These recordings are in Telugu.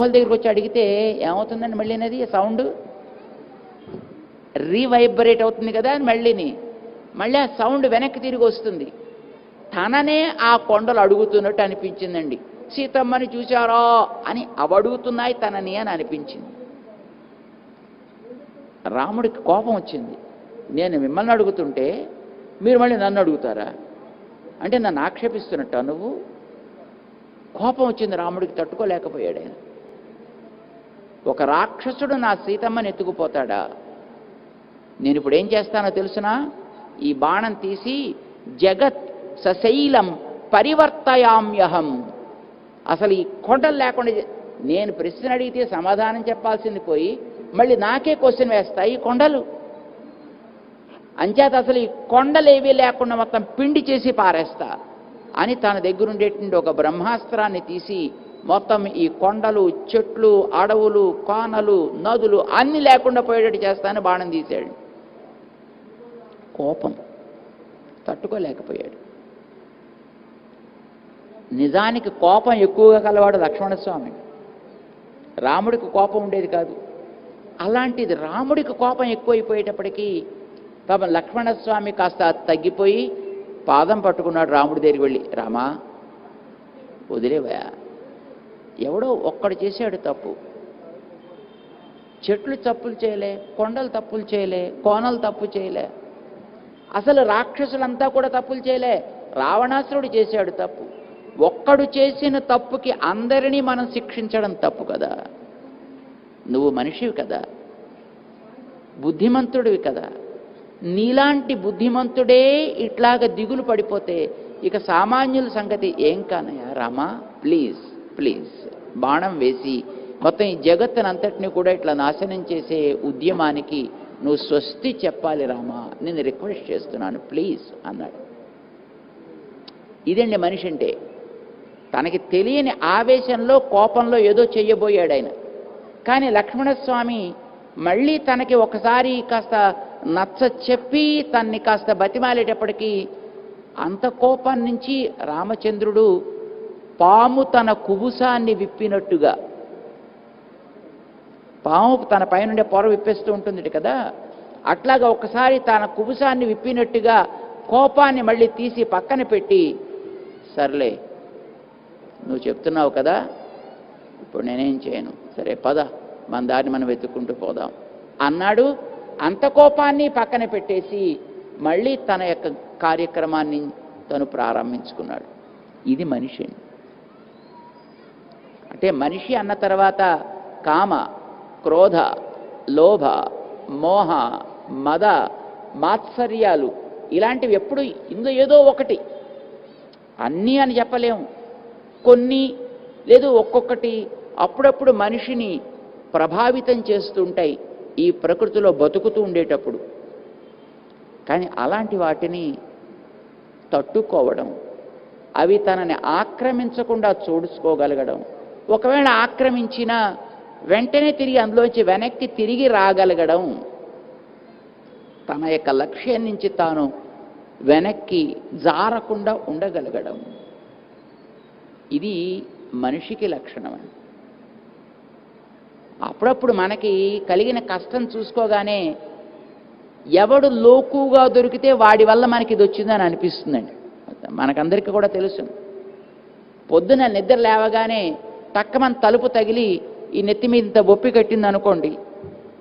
వాళ్ళ దగ్గరికి వచ్చి అడిగితే ఏమవుతుందండి మళ్ళీ అనేది? సౌండ్ రీవైబ్రేట్ అవుతుంది కదా అని మళ్ళీని. మళ్ళీ ఆ సౌండ్ వెనక్కి తిరిగి వస్తుంది. తననే ఆ కొండలు అడుగుతున్నట్టు అనిపించిందండి. సీతమ్మని చూశారా? అని అవి అడుగుతున్నాయి తనని అని అనిపించింది. రాముడికి కోపం వచ్చింది. నేను మిమ్మల్ని అడుగుతుంటే మీరు మళ్ళీ నన్ను అడుగుతారా? అంటే నన్ను ఆక్షేపిస్తున్నట్టు నువ్వు? కోపం వచ్చింది రాముడికి తట్టుకోలేకపోయాడు ఆయన. ఒక రాక్షసుడు నా సీతమ్మని ఎత్తుకుపోతాడా? నేను ఇప్పుడు ఏం చేస్తానో తెలుసునా? ఈ బాణం తీసి జగత్ సశైలం పరివర్తయామ్యహం. అసలు ఈ కొండలు లేకుండా నేను ప్రశ్న అడిగితే సమాధానం చెప్పాల్సింది పోయి మళ్ళీ నాకే క్వశ్చన్ వేస్తాయి ఈ కొండలు. అంచేత అసలు ఈ కొండలు ఏవీ లేకుండా మొత్తం పిండి చేసి పారేస్తా. అని తన దగ్గరుండేటువంటి ఒక బ్రహ్మాస్త్రాన్ని తీసి మొత్తం ఈ కొండలు చెట్లు అడవులు కోనలు నదులు అన్నీ లేకుండా పోయేటట్టు చేస్తానని బాణం తీశాడు. కోపం తట్టుకోలేకపోయాడు. నిజానికి కోపం ఎక్కువగా కలవాడు లక్ష్మణస్వామి. రాముడికి కోపం ఉండేది కాదు. అలాంటిది రాముడికి కోపం ఎక్కువైపోయేటప్పటికీ పాపం లక్ష్మణస్వామి కాస్త తగ్గిపోయి పాదం పట్టుకున్నాడు రాముడి దగ్గరికి వెళ్ళి రామా వదిలేవయా ఎవడో ఒక్కడు చేశాడు తప్పు. చెట్లు తప్పులు చేయలే కొండలు తప్పులు చేయలే కోనలు తప్పు చేయలే. అసలు రాక్షసులంతా కూడా తప్పులు చేయలే. రావణాసురుడు చేశాడు తప్పు. ఒక్కడు చేసిన తప్పుకి అందరినీ మనం శిక్షించడం తప్పు కదా. నువ్వు మనిషివి కదా. బుద్ధిమంతుడివి కదా. నీలాంటి బుద్ధిమంతుడే ఇట్లాగ దిగులు పడిపోతే ఇక సామాన్యుల సంగతి ఏం కానయా రామా? ప్లీజ్. ప్లీజ్ బాణం వేసి మొత్తం ఈ జగత్తునంతటిని కూడా ఇట్లా నాశనం చేసే ఉద్యమానికి నువ్వు స్వస్తి చెప్పాలి రామా నేను రిక్వెస్ట్ చేస్తున్నాను ప్లీజ్ అన్నాడు. ఇదండి మనిషి అంటే తనకి తెలియని ఆవేశంలో కోపంలో ఏదో చెయ్యబోయాడు ఆయన. కానీ లక్ష్మణస్వామి మళ్ళీ తనకి ఒకసారి కాస్త నచ్చ చెప్పి తన్ని కాస్త బతిమాలేటప్పటికీ అంత కోపం నుంచి రామచంద్రుడు పాము తన కుబుసాన్ని విప్పినట్టుగా. పాము తన పైనుండే పొర విప్పేస్తూ ఉంటుంది కదా. అట్లాగా ఒకసారి తన కుబుసాన్ని విప్పినట్టుగా కోపాన్ని మళ్ళీ తీసి పక్కన పెట్టి సర్లే నువ్వు చెప్తున్నావు కదా ఇప్పుడు నేనేం చేయను. సరే పద మన దారిని మనం వెతుక్కుంటూ పోదాం. అన్నాడు. అంత కోపాన్ని పక్కన పెట్టేసి మళ్ళీ తన యొక్క కార్యక్రమాన్ని తను ప్రారంభించుకున్నాడు. ఇది మనిషి అండి. అంటే మనిషి అన్న తర్వాత కామ క్రోధ లోభ మోహ మద మాత్సర్యాలు ఇలాంటివి ఎప్పుడు ఇందులో ఏదో ఒకటి. అన్నీ అని చెప్పలేము. కొన్ని లేదు ఒక్కొక్కటి అప్పుడప్పుడు మనిషిని ప్రభావితం చేస్తుంటాయి ఈ ప్రకృతిలో బతుకుతూ ఉండేటప్పుడు. కానీ అలాంటి వాటిని తట్టుకోవడం అవి తనని ఆక్రమించకుండా చూడుకోగలగడం ఒకవేళ ఆక్రమించినా వెంటనే తిరిగి అందులోంచి వెనక్కి తిరిగి రాగలగడం తన యొక్క లక్ష్యం నుంచి తాను వెనక్కి జారకుండా ఉండగలగడం. ఇది మనిషికి లక్షణం అండి. అప్పుడప్పుడు మనకి కలిగిన కష్టం చూసుకోగానే ఎవడు లోకుగా దొరికితే వాడి వల్ల మనకి ఇది వచ్చిందని అనిపిస్తుందండి. మనకందరికీ కూడా తెలుసు. పొద్దున నిద్ర లేవగానే టక్కమని తలుపు తగిలి ఈ నెత్తి మీద ఇంత బొప్పి కట్టింది అనుకోండి.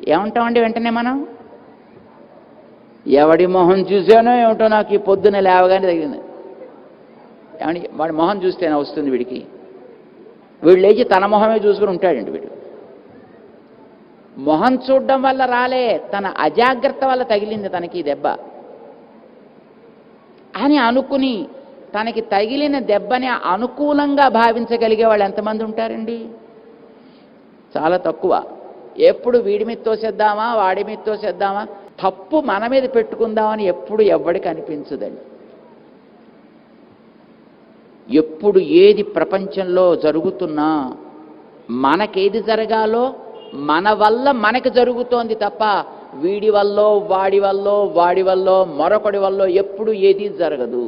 ఏమంటామండి వెంటనే మనం? ఎవడి మొహం చూసానో ఏమిటో నాకు ఈ పొద్దున లేవగానే తగిలింది ఏమని వాడి మొహం చూస్తేనే వస్తుంది వీడికి? వీడు లేచి తన మొహమే చూసుకుని ఉంటాడండి వీడు. మొహం చూడడం వల్ల రాలే తన అజాగ్రత్త వల్ల తగిలింది తనకి దెబ్బ. అని అనుకుని తనకి తగిలిన దెబ్బని అనుకూలంగా భావించగలిగే వాళ్ళు ఎంతమంది ఉంటారండి? చాలా తక్కువ. ఎప్పుడు వీడి మీద తోసేద్దామా వాడి మీద తోసేద్దామా తప్పు మన మీద పెట్టుకుందామని ఎప్పుడు ఎవ్వడికి అనిపించదండి. ఎప్పుడు ఏది ప్రపంచంలో జరుగుతున్నా మనకేది జరగాలో మన వల్ల మనకు జరుగుతోంది తప్ప వీడి వల్ల వాడి వల్ల వాడి వల్ల మరొకడి వల్ల ఎప్పుడు ఏది జరగదు.